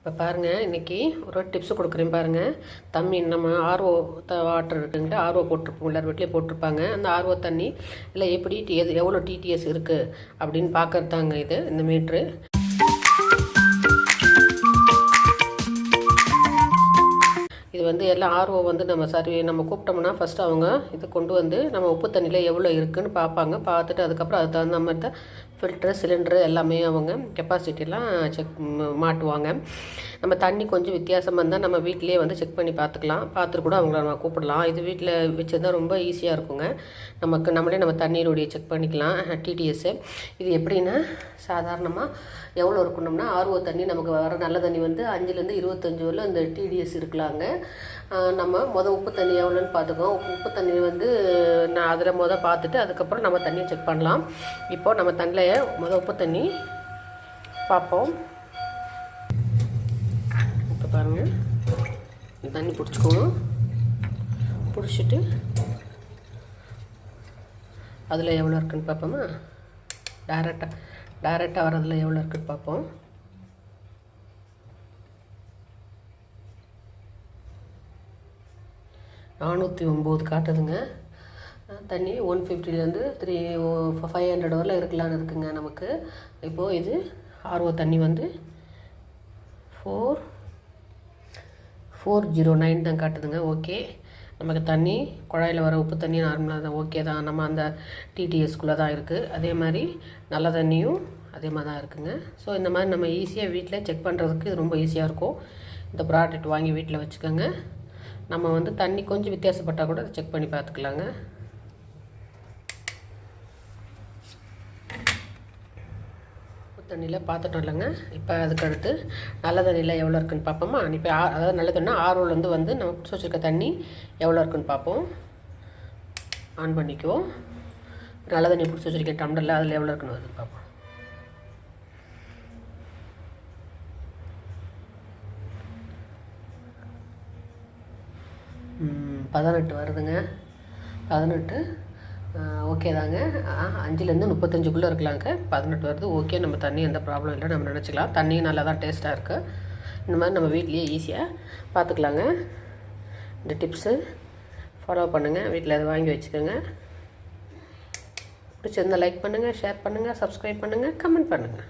இப்போ பாருங்கள் இன்றைக்கி ஒரு டிப்ஸ் கொடுக்குறேன் பாருங்கள் தம்மி நம்ம ஆர்ஓ த வாட்டர் இருக்குங்களா? ஆர்ஓ போட்டிருப்போம். எல்லார் வீட்லேயும் போட்டிருப்பாங்க. அந்த ஆர்ஓ தண்ணி இல்லை எப்படி டி எது எவ்வளோ டிடிஎஸ் இருக்குது அப்படின்னு பார்க்கறது தாங்க இது இந்த மீட்ரு வந்து எல்லாம் ஆர்ஓ வந்து நம்ம சர்வே நம்ம கூப்பிட்டோம்னா ஃபஸ்ட்டு அவங்க இது கொண்டு வந்து நம்ம உப்பு தண்ணியில் எவ்வளோ இருக்குதுன்னு பார்ப்பாங்க. பார்த்துட்டு அதுக்கப்புறம் அதுக்கு தகுந்த மாதிரி தான் ஃபில்ட்ரு சிலிண்டரு எல்லாமே அவங்க கெப்பாசிட்டிலாம் செக் மாட்டுவாங்க. நம்ம தண்ணி கொஞ்சம் வித்தியாசமாக இருந்தால் நம்ம வீட்டிலேயே வந்து செக் பண்ணி பார்த்துக்கலாம். பார்த்துட்டு கூட அவங்கள நம்ம கூப்பிடலாம். இது வீட்டில் வச்சுருந்தா ரொம்ப ஈஸியாக இருக்குங்க. நமக்கு நம்மளே நம்ம தண்ணீருடைய செக் பண்ணிக்கலாம். டிடிஎஸ்ஸு இது எப்படின்னா சாதாரணமாக எவ்வளோ இருக்கணும்னா ஆர்ஓ தண்ணி நமக்கு வர நல்ல தண்ணி வந்து அஞ்சுலேருந்து இருபத்தஞ்சு வரல இந்த டிடிஎஸ் இருக்கலாங்க. நம்ம மொதல் உப்பு தண்ணி எவ்வளோன்னு பார்த்துக்கோம் உப்பு உப்பு தண்ணி வந்து நான் அதில் மொதல் பார்த்துட்டு அதுக்கப்புறம் நம்ம தண்ணியை செக் பண்ணலாம். இப்போது நம்ம தண்ணியில் மொதல் உப்பு தண்ணி பார்ப்போம். இப்போ பாருங்கள் தண்ணி பிடிச்சிக்கணும் பிடிச்சிட்டு அதில் எவ்வளோ இருக்குன்னு பார்ப்போமா? டேரெக்டாக டேரெக்டாக வரதில் எவ்வளோ இருக்குன்னு பார்ப்போம். நானூற்றி ஒம்பது காட்டுதுங்க. தண்ணி ஒன் ஃபிஃப்டிலேருந்து த்ரீ ஃபைவ் ஹண்ட்ரட் வரல இருக்கலான்னு இருக்குங்க நமக்கு. இப்போது இது ஆர்ஓ தண்ணி வந்து ஃபோர் ஃபோர் ஜீரோ நைன் தான் காட்டுதுங்க. ஓகே. நமக்கு தண்ணி குழாயில் வர உப்பு தண்ணி நார்மலாக தான் ஓகே தான். நம்ம அந்த டிடிஎஸ்குள்ளே தான் இருக்குது அதே மாதிரி நல்ல தண்ணியும் அதே மாதிரி தான் இருக்குங்க. ஸோ இந்த மாதிரி நம்ம ஈஸியாக வீட்டில் செக் பண்ணுறதுக்கு இது ரொம்ப ஈஸியாக இருக்கும். இந்த ப்ராடக்ட் வாங்கி வீட்டில் வச்சுக்கோங்க. நம்ம வந்து தண்ணி கொஞ்சம் வித்தியாசப்பட்டால் கூட செக் பண்ணி பார்த்துக்கலாங்க. தண்ணியில் பார்த்துட்டோம் இல்லைங்க. இப்போ அதுக்கு அடுத்து நல்ல தண்ணியில் எவ்வளோ இருக்குன்னு பார்ப்போமா? இப்போ ஆ அதாவது நல்ல தண்ணி ஆர்வலேருந்து வந்து நம்ம பிடிச்சி வச்சுருக்க தண்ணி எவ்வளோ இருக்குன்னு பார்ப்போம். ஆன் பண்ணிக்குவோம். நல்ல தண்ணி பிடிச்சி வச்சுருக்கேன் டம்ளரில் அதில் எவ்வளோ இருக்குன்னு வருது பார்ப்போம். பதினெட்டு வருதுங்க. பதினெட்டு ஓகே தாங்க. ஆ, அஞ்சுலேருந்து முப்பத்தஞ்சுக்குள்ளே இருக்கலாங்க. பதினெட்டு வருது ஓகே நம்ம தண்ணி எந்த ப்ராப்ளம் இல்லை நம்ம நினச்சிக்கலாம். தண்ணியும் நல்லா தான் டேஸ்ட்டாக இருக்குது இந்த மாதிரி நம்ம வீட்லேயே ஈஸியாக பார்த்துக்கலாங்க இந்த டிப்ஸு ஃபாலோ பண்ணுங்கள் வீட்டில் அதை வாங்கி வச்சுக்கோங்க. பிடிச்சிருந்தால் லைக் பண்ணுங்கள் ஷேர் பண்ணுங்கள் சப்ஸ்கிரைப் பண்ணுங்கள் கமெண்ட் பண்ணுங்கள்